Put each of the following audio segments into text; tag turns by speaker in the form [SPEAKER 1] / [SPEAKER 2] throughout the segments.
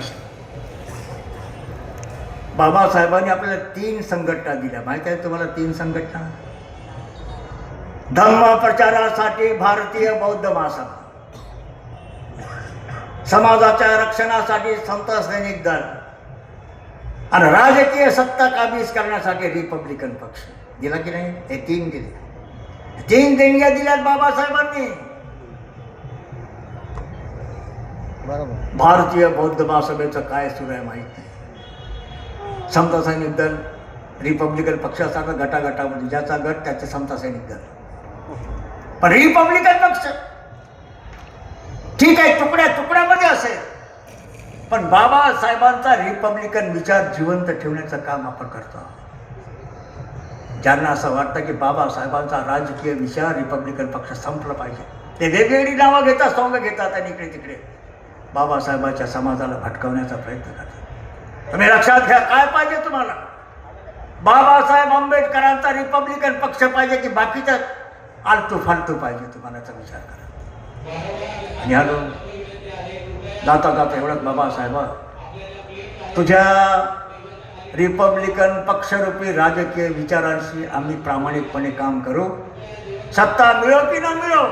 [SPEAKER 1] सांगायचं बाबासाहेबांनी आपल्याला तीन संघटना दिल्या. माहिती आहे तुम्हाला तीन संघटना? धर्म प्रचारासाठी भारतीय बौद्ध महासभा. समाजाच्या रक्षणासाठी संत सैनिक दल. आणि राजकीय सत्ता काबीज करण्यासाठी रिपब्लिकन पक्ष. दिला की नाही? हे तीन दिले. तीन देणग्या दिल्यात बाबासाहेबांनी. भारतीय बौद्ध महासभेचं काय सुरू आहे माहीत नाही. समता सैनिक दल रिपब्लिकन पक्षासारखं गटागटामध्ये ज्याचा गट त्याचे समता सैनिक दल. पण रिपब्लिकन पक्ष ठीक आहे तुकड्या तुकड्यामध्ये असेल. पण बाबासाहेबांचा रिपब्लिकन विचार जिवंत ठेवण्याचं काम आपण करतो ज्यांना असं वाटतं की बाबासाहेबांचा राजकीय विचार रिपब्लिकन पक्ष संपला पाहिजे. ते वेगवेगळी नावं घेतात सौंग घेतात आणि इकडे तिकडे. बाबासाहेबांच्या समाजाला भटकवण्याचा प्रयत्न करतात तुम्ही लक्षात घ्या काय पाहिजे तुम्हाला? बाबासाहेब आंबेडकरांचा रिपब्लिकन पक्ष पाहिजे की बाकीचा आलतू फालतू पाहिजे तुम्हाला याचा विचार करा. आणि हॅलो जाता जाता एवढंच बाबासाहेब तुझ्या रिपब्लिकन पक्षरूपी राजकीय विचारांशी आम्ही प्रामाणिकपणे काम करू. सत्ता मिळो की ना मिळो?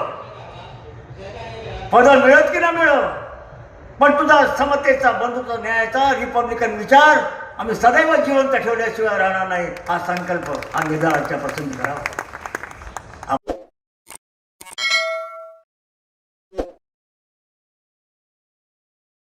[SPEAKER 1] पद मिळत की ना मिळो? पण तुझा समतेचा बंधुत्व न्यायाचा रिपब्लिकन विचार आम्ही सदैव जिवंत ठेवल्याशिवाय राहणार नाही हा संकल्प आम्ही निर्धाराच्या प्रसंगी करावा